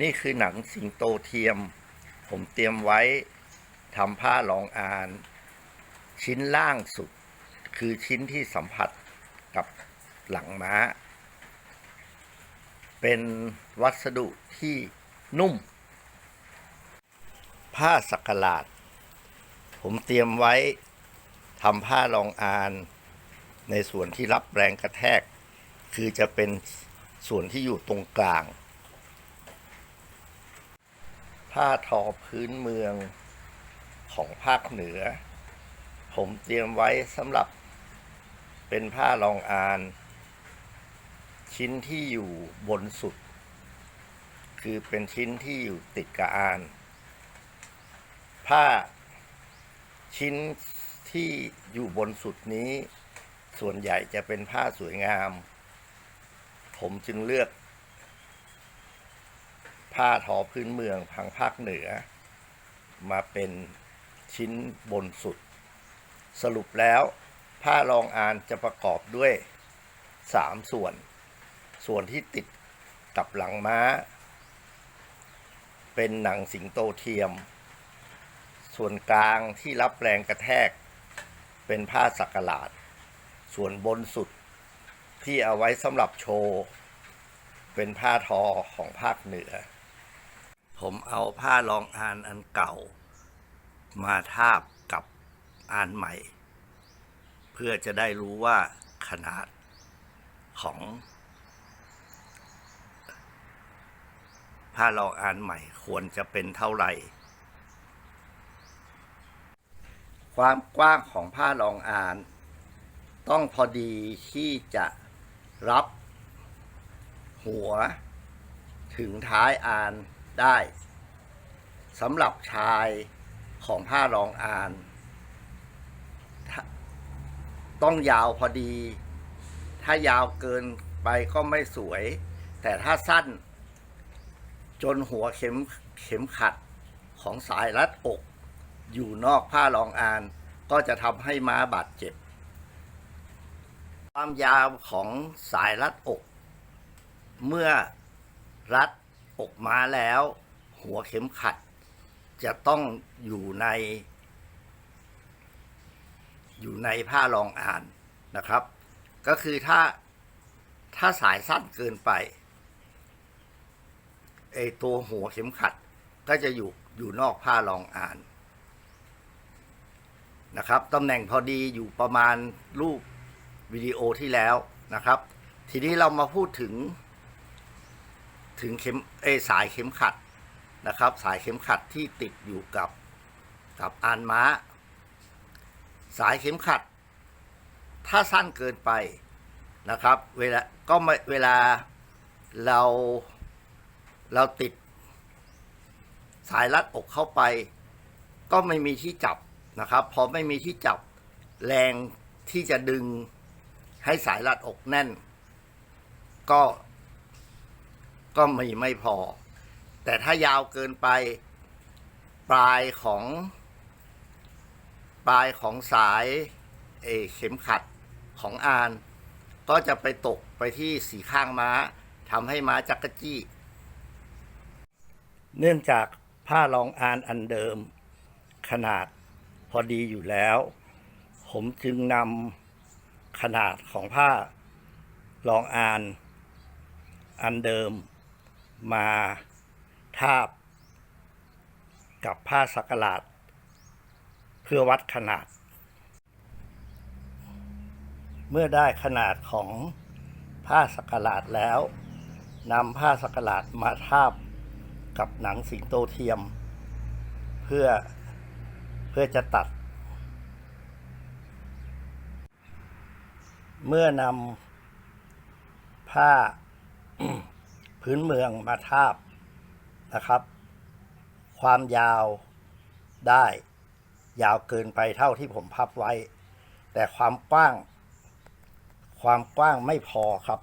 นี่คือหนังสิงโตเทียม ผมเตรียมไว้ทำผ้ารองอาน ชิ้นล่างสุด คือชิ้นที่สัมผัสกับหลังม้า เป็นวัสดุที่นุ่ม ผ้าสักหลาด ผมเตรียมไว้ทำผ้ารองอาน ในส่วนที่รับแรงกระแทก คือจะเป็นส่วนที่อยู่ตรงกลาง ผ้าทอพื้นเมืองของภาคเหนือ ผมเตรียมไว้สำหรับเป็นผ้ารองอาน ชิ้นที่อยู่บนสุด คือเป็นชิ้นที่อยู่ติดกับอาน ผ้าชิ้นที่อยู่บนสุดนี้ ส่วนใหญ่จะเป็นผ้าสวยงาม ผมจึงเลือก ผ้าทอพื้นเมืองทางภาคเหนือ มาเป็นชิ้นบนสุด สรุปแล้ว ผ้ารองอานจะประกอบด้วยสามส่วน ส่วนที่ติดกับหลังม้า เป็นหนังสิงโตเทียม ส่วนกลางที่รับแรงกระแทก เป็นผ้าสักหลาด ส่วนบนสุดที่เอาไว้สำหรับโชว์ เป็นผ้าทอของภาคเหนือ ผมเอาผ้ารองอานอันเก่า มาทาบกับอานใหม่ เพื่อจะได้รู้ว่าขนาดของผ้ารองอานใหม่ควรจะเป็นเท่าไหร่ ความกว้างของผ้ารองอาน ต้องพอดีที่จะรับหัวถึงท้ายอาน ได้สำหรับชายของผ้ารองอาน ต้องยาวพอดี ถ้ายาวเกินไปก็ไม่สวย แต่ถ้าสั้น จนหัวเข็มเข็มขัดของสายรัดอก อยู่นอกผ้ารองอาน ก็จะทำให้ม้าบาดเจ็บ ความยาวของสายรัดอก เมื่อรัด อกม้าแล้ว หัวเข็มขัด จะต้องอยู่ใน อยู่ในผ้ารองอ่านนะครับ ก็คือถ้าถ้าสายสั้นเกินไปไอตัวหัวเข็มขัด ก็จะอยู่อยู่นอกผ้ารองอ่านนะครับตำแหน่งพอดีอยู่ประมาณรูปวิดีโอที่แล้วนะครับ ทีนี้เรามาพูดถึง ถึงเข็มเอสายเข็มขัดนะครับ สายเข็มขัดที่ติดอยู่กับกับอานม้า สายเข็มขัด ถ้าสั้นเกินไปนะครับ เวลาก็ไม่เวลาเราเราติด สายรัดอกเข้าไป ก็ไม่มีที่จับนะครับพอไม่มีที่จับแรงที่จะดึงให้สายรัดอกแน่น ก็ ก็มีไม่พอ แต่ถ้ายาวเกินไปปลายของ ปลายของสายเอเข็มขัดของอาน ก็จะไปตกไปที่สีข้างม้าทำให้ม้าจักกะจี้ เนื่องจากผ้ารองอานอันเดิม ขนาดพอดีอยู่แล้ว ผมจึงนำขนาดของผ้ารองอานอันเดิม มาทาบ กับผ้าสักหลาด เพื่อวัดขนาด เมื่อได้ขนาดของผ้าสักหลาดแล้วนำผ้าสักหลาดมาทาบกับหนังสิงโตเทียม เพื่อเพื่อจะตัด เมื่อนำผ้า พื้นเมืองมาทาบนะครับ ความยาวได้ยาวเกินไปเท่าที่ผมพับไว้ แต่ความกว้าง ความกว้างไม่พอครับ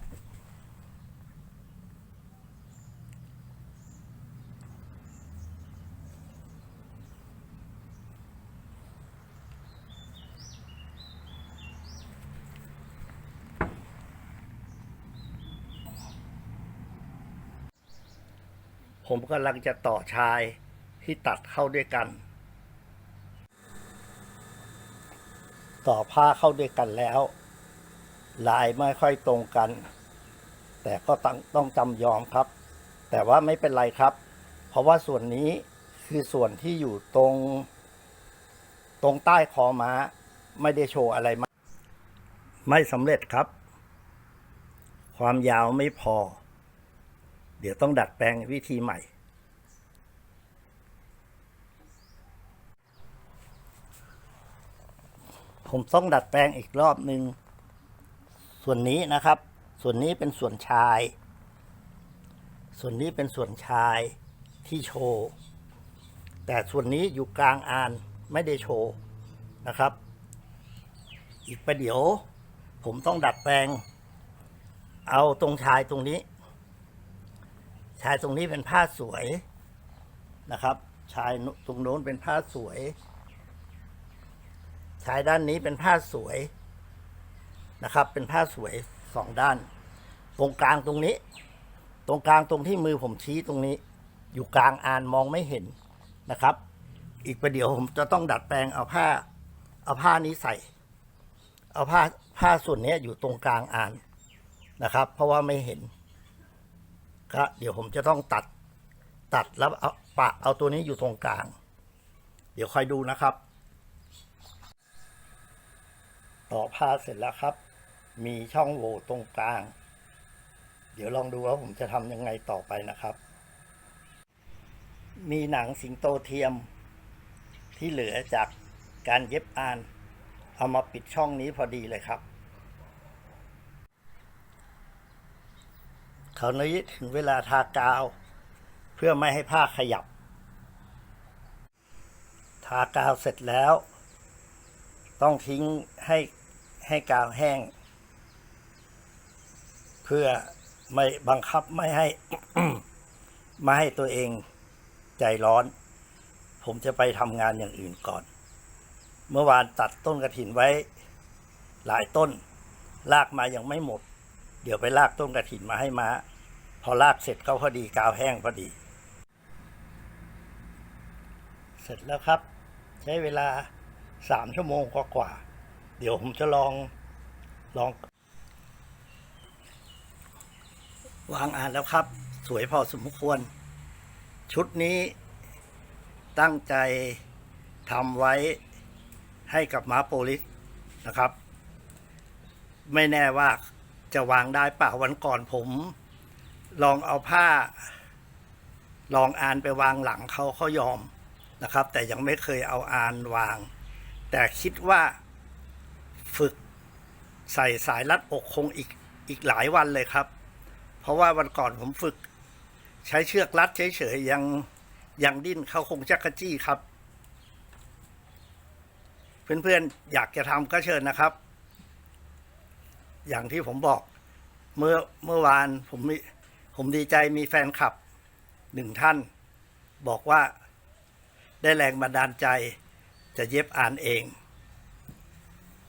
ผมกำลังจะต่อชายที่ตัดเข้าด้วยกัน ต่อผ้าเข้าด้วยกันแล้ว ลายไม่ค่อยตรงกัน แต่ก็ต้องต้องจำยอมครับ แต่ว่าไม่เป็นไรครับ เพราะว่าส่วนนี้คือส่วนที่อยู่ตรง ตรงใต้คอม้า ไม่ได้โชว์อะไรมาไม่สำเร็จครับ ความยาวไม่พอ เดี๋ยวต้องดัดแปลงวิธีใหม่ ผมต้องดัดแปลงอีกรอบหนึ่งส่วนนี้นะครับ ส่วนนี้เป็นส่วนชาย ส่วนนี้เป็นส่วนชายที่โชว์ แต่ส่วนนี้อยู่กลางอานไม่ได้โชว์นะครับ อีกประเดี๋ยว ผมต้องดัดแปลง เอาตรงชายตรงนี้ ชายตรงนี้เป็นผ้าสวยนะครับ ชายตรงโน้นเป็นผ้าสวย ชายด้านนี้เป็นผ้าสวยนะครับ เป็นผ้าสวยสองด้าน ตรงกลางตรงนี้ ตรงกลางตรงที่มือผมชี้ตรงนี้ อยู่กลางอานมองไม่เห็นนะครับ อีกประเดี๋ยวผมจะต้องดัดแปลงเอาผ้า เอาผ้านี้ใส่ เอาผ้าผ้าส่วนนี้อยู่ตรงกลางอานนะครับ เพราะว่าไม่เห็น ก็เดี๋ยวผมจะต้องตัดตัดแล้วเอาปะเอาตัวนี้อยู่ตรงกลาง เดี๋ยวคอยดูนะครับ ต่อผ้าเสร็จแล้วครับ มีช่องโหว่ตรงกลาง เดี๋ยวลองดูว่าผมจะทำยังไงต่อไปนะครับ มีหนังสิงโตเทียม ที่เหลือจากการเย็บอาน เอามาปิดช่องนี้พอดีเลยครับ คราวนี้ถึงเวลาทากาว เพื่อไม่ให้ผ้าขยับ ทากาวเสร็จแล้ว ต้องทิ้งให้ให้กาวแห้ง เพื่อไม่บังคับไม่ให้ไม่ให้ตัวเองใจร้อน ผมจะไปทำงานอย่างอื่นก่อน เมื่อวานตัดต้นกระถินไว้ หลายต้นลากมายังไม่หมด เดี๋ยวไปลากต้นกระถินมาให้มา้า พอลากเสร็จก็พอดีกาวแห้งพอดี เสร็จแล้วครับ ใช้เวลาสามชั่วโมงกว่าๆเดี๋ยวผมจะลองลอง วางอ่านแล้วครับ สวยพอสมควร ชุดนี้ตั้งใจทำไว้ให้กับม้าโปลิสนะครับ ไม่แน่ว่าจะวางได้เปล่าวันก่อนผม ลองเอาผ้า ลองอ่านไปวางหลังเขาเขายอมนะครับ แต่ยังไม่เคยเอาอ่านวาง แต่คิดว่าฝึกใส่สายรัดอกคงอีกอีกหลายวันเลยครับ เพราะว่าวันก่อนผมฝึก ใช้เชือกรัดเฉยๆยังยังดิ้นเขาคงจักกะจี้ครับ เพื่อนๆอยากจะทำก็เชิญนะครับ อย่างที่ผมบอกเมื่อเมื่อวานผมมี ผมดีใจมีแฟนคลับหนึ่งท่าน บอกว่าได้แรงบันดาลใจจะเย็บอ่านเอง